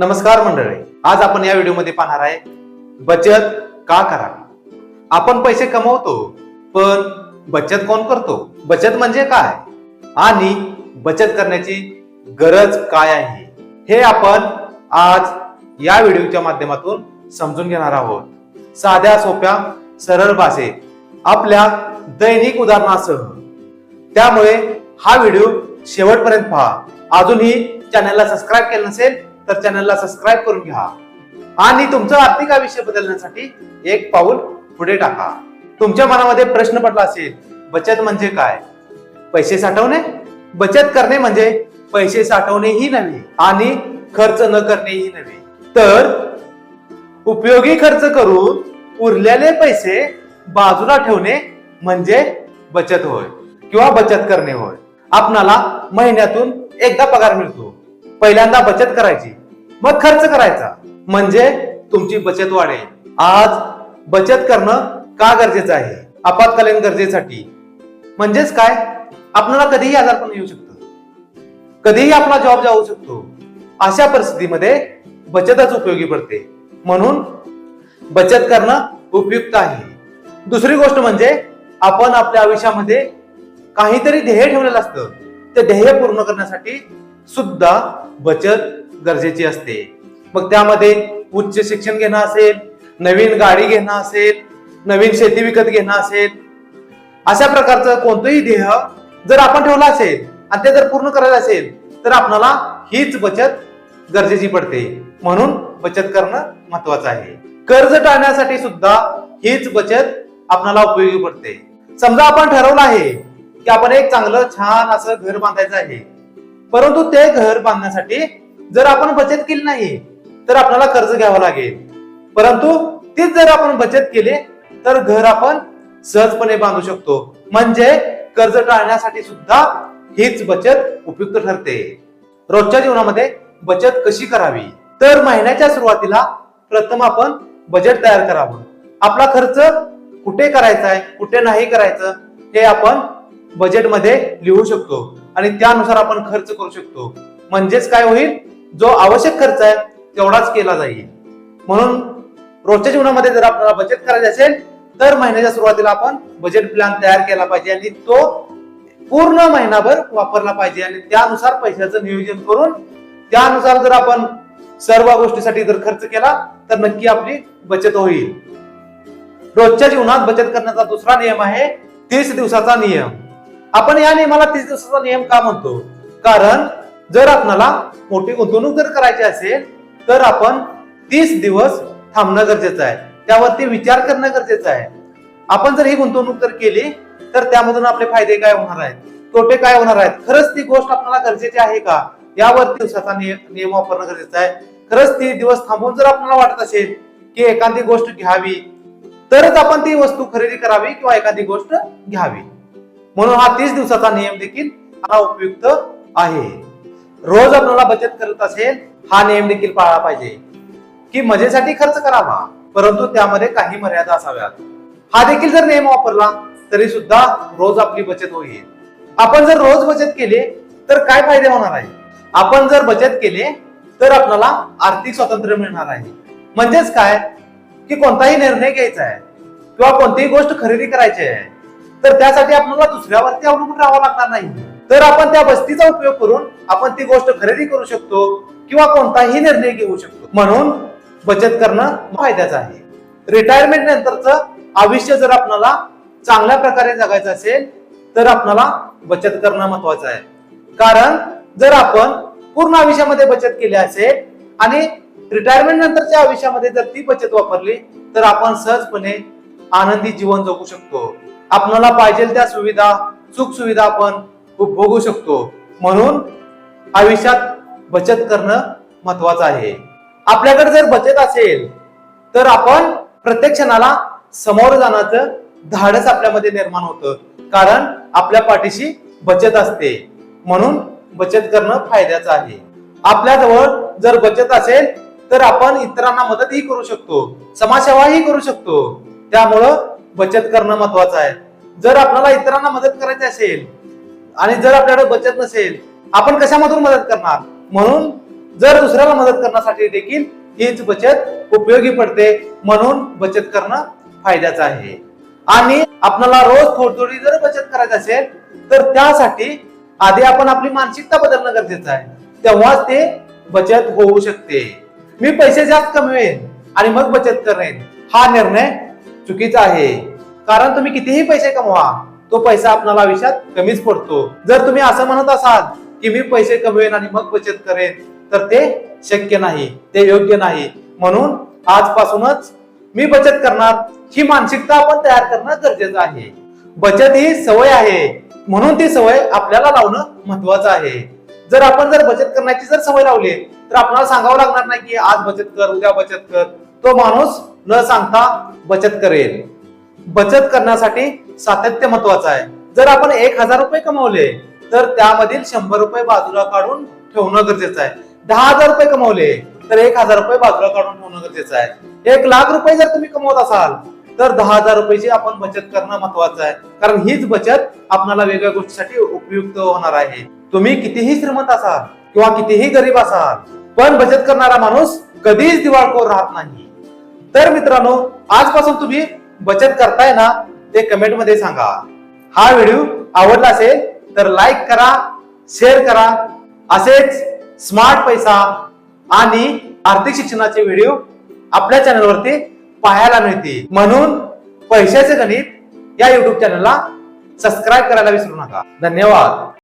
नमस्कार मंडळी आज आपण या व्हिडिओमध्ये पाहणार आहे बचत का करावी? आपण पैसे कमवतो पण बचत कोण करतो? बचत म्हणजे काय? आणि बचत करण्याची गरज काय आहे? हे आपण आज या व्हिडिओच्या माध्यमातून समजून घेणार आहोत. साध्या सोप्या सरळ भाषेत आपल्या दैनिक उदाहरणासह. त्यामुळे हा व्हिडिओ शेवटपर्यंत पहा. अजूनही चॅनलला सबस्क्राईब केलं नसेल तर चॅनलला सबस्क्राईब करून घ्या. आणि तुमचं आर्थिक आयुष्य बदलण्यासाठी एक पाऊल पुढे टाका. तुमच्या मनामध्ये प्रश्न पडला असेल बचत म्हणजे काय? पैसे साठवणे? बचत करणे म्हणजे पैसे साठवणे ही नव्हे आणि खर्च न करणे ही नव्हे. तर उपयोगी खर्च करून उरलेले पैसे बाजूला ठेवणे म्हणजे बचत होय किंवा बचत करणे होय. आपणाला महिन्यातून एकदा पगार मिळतो. पहिल्यांदा बचत करायची. मग खर्च करायचा. म्हणजे तुमची बचत वाढेल. आज बचत करणं का गरजेचं आहे? आपत्कालीन गरजेसाठी. म्हणजेच काय? आपल्याला कधीही आजारपण येऊ शकतं कधीही आपला जॉब जाऊ शकतो. अशा परिस्थितीमध्ये बचतच उपयोगी पडते. म्हणून बचत करणं उपयुक्त आहे. दुसरी गोष्ट म्हणजे आपण आपल्या आयुष्यामध्ये काहीतरी ध्येय ठेवलेलं असतं. ते ध्येय पूर्ण करण्यासाठी सुद्धा बचत गरजेची असते. मग त्यामध्ये उच्च शिक्षण घेणं असेल नवीन गाडी घेणं असेल नवीन शेती विकत घेणं असेल अशा प्रकारचं कोणतंही ध्येय जर आपण ठेवलं असेल आणि ते जर पूर्ण करायचं असेल तर आपणाला हीच बचत गरजेची पडते. म्हणून बचत करणं महत्वाचं आहे. कर्ज टाळण्यासाठी सुद्धा हीच बचत आपणाला उपयोगी पडते. समजा आपण ठरवलं आहे की आपण एक चांगलं छान असं घर बांधायचं आहे. परंतु ते घर बांधण्यासाठी जर आपण बचत केली नाही तर आपल्याला कर्ज घ्यावं लागेल. परंतु तीच जर आपण बचत केली तर घर आपण सहजपणे बांधू शकतो. म्हणजे कर्ज टाळण्यासाठी सुद्धा हीच बचत उपयुक्त ठरते. रोजच्या जीवनामध्ये बचत कशी करावी? तर महिन्याच्या सुरुवातीला प्रथम आपण बजेट तयार करावं. आपला खर्च कुठे करायचा आहे कुठे नाही करायचं हे आपण बजेटमध्ये लिहू शकतो. आणि त्यानुसार आपण खर्च करू शकतो. म्हणजेच काय होईल? जो आवश्यक खर्च आहे तेवढाच केला जाईल. म्हणून रोजच्या जीवनामध्ये जर आपल्याला बचत करायची असेल तर महिन्याच्या सुरुवातीला आपण बजेट प्लॅन तयार केला पाहिजे आणि तो पूर्ण महिनाभर वापरला पाहिजे आणि त्यानुसार पैशाचं नियोजन करून त्यानुसार जर आपण सर्व गोष्टीसाठी जर खर्च केला तर नक्की आपली बचत होईल. रोजच्या जीवनात बचत करण्याचा दुसरा नियम आहे तीस दिवसाचा नियम. आपण या नियमाला तीस दिवसाचा नियम का म्हणतो? कारण जर आपणाला मोठी गुंतवणूक जर करायची असेल तर आपण तीस दिवस थांबणं गरजेचं आहे. त्यावरती विचार करणं गरजेचं आहे. आपण जर ही गुंतवणूक जर केली तर त्यामधून आपले फायदे काय होणार आहेत? तोटे काय होणार आहेत? खरंच ती गोष्ट आपल्याला गरजेची आहे का? यावर दिवसाचा नियम वापरणं गरजेचं आहे. खरंच ती दिवस थांबून जर आपल्याला वाटत असेल की एखादी गोष्ट घ्यावी तरच आपण ती वस्तू खरेदी करावी किंवा एखादी गोष्ट घ्यावी. म्हणून हा तीस दिवसाचा नियम देखील हा उपयुक्त आहे. रोज आपल्याला बचत करत असेल हा नियम देखील पाळला पाहिजे. की मजेसाठी खर्च करावा परंतु त्यामध्ये काही मर्यादा असाव्यात. हा देखील जर नियम वापरला तरी सुद्धा रोज आपली बचत होईल. आपण जर रोज बचत केली तर काय फायदे होणार आहे? आपण जर बचत केले तर आपल्याला आर्थिक स्वातंत्र्य मिळणार आहे. म्हणजेच काय? की कोणताही निर्णय घ्यायचा आहे किंवा कोणतीही गोष्ट खरेदी करायची आहे तर त्यासाठी आपल्याला दुसऱ्यावरती अवलंबून राहावं लागणार नाही. तर आपण त्या वस्तीचा उपयोग करून आपण ती गोष्ट खरेदी करू शकतो किंवा कोणताही निर्णय घेऊ शकतो. म्हणून बचत करणं फायद्याचं आहे. रिटायरमेंट नंतरचं आयुष्य जर आपल्याला चांगल्या प्रकारे जगायचं असेल तर आपल्याला बचत करणं महत्वाचं आहे. कारण जर आपण पूर्ण आयुष्यामध्ये बचत केली असेल आणि रिटायरमेंट नंतरच्या आयुष्यामध्ये जर ती बचत वापरली तर आपण सहजपणे आनंदी जीवन जगू शकतो. आपल्याला पाहिजे त्या सुविधा सुख सुविधा आपण उपभोगू शकतो. म्हणून आयुष्यात बचत करणं महत्वाचं आहे. आपल्याकडे जर बचत असेल तर आपण प्रत्येक क्षणाला समोर जाण्याचं धाडस आपल्यामध्ये निर्माण होतं. कारण आपल्या पाठीशी बचत असते. म्हणून बचत करणं फायद्याचं आहे. आपल्याजवळ जर बचत असेल तर आपण इतरांना मदतही करू शकतो. समाजसेवाही करू शकतो. त्यामुळं बचत करणं महत्वाचं आहे. जर आपल्याला इतरांना मदत करायची असेल आणि जर आपल्याकडे बचत नसेल आपण कशामधून मदत करणार? म्हणून जर दुसऱ्याला मदत करण्यासाठी देखील हीच बचत उपयोगी पडते म्हणून बचत करणं फायद्याचं आहे. आणि आपल्याला रोज थोडी थोडी जर बचत करायची असेल तर त्यासाठी आधी आपण आपली मानसिकता बदलणं गरजेचं आहे. तेव्हाच ते बचत होऊ शकते. मी पैसे जास्त कमवेन आणि मग बचत करेन हा निर्णय चुकीचा आहे. कारण तुम्ही कितीही पैसे कमवा तो पैसा आपल्याला आयुष्यात कमीच पडतो. जर तुम्ही असं म्हणत असाल की मी पैसे कमवेन आणि मग बचत करेन तर ते शक्य नाही ते योग्य नाही. म्हणून आजपासूनच मी बचत करणार ही मानसिकता आपण तयार करणं गरजेचं आहे. बचत ही सवय आहे. म्हणून ती सवय आपल्याला लावणं महत्वाचं आहे. जर आपण जर बचत करण्याची जर सवय लावली तर आपल्याला सांगावं लागणार नाही की आज बचत कर उद्या बचत कर. तो माणूस न सांगता बचत करेल. बचत करण्यासाठी सातत्य महत्वाचं आहे. जर आपण एक हजार रुपये कमवले तर त्यामधील शंभर रुपये बाजूला काढून ठेवणं गरजेचं आहे. दहा हजार रुपये कमवले तर एक हजार रुपये बाजूला काढून ठेवणं गरजेचं आहे. एक लाख रुपये जर तुम्ही कमवत असाल तर दहा हजार रुपयाची आपण बचत करणं महत्वाचं आहे. कारण हीच बचत आपल्याला वेगळ्या गोष्टीसाठी उपयुक्त होणार आहे. तुम्ही कितीही श्रीमंत असाल किंवा कितीही गरीब असाल पण बचत करणारा माणूस कधीच दिवाळखोर राहत नाही. तर मित्रांनो आजपासून तुम्ही बचत करताय ना ते कमेंटमध्ये सांगा. हा व्हिडिओ आवडला असेल तर लाईक करा शेअर करा. असेच स्मार्ट पैसा आणि आर्थिक शिक्षणाचे व्हिडिओ आपल्या चॅनलवरती पाहायला मिळतील. म्हणून पैशाचे गणित या युट्यूब चॅनलला सबस्क्राईब करायला विसरू नका. धन्यवाद.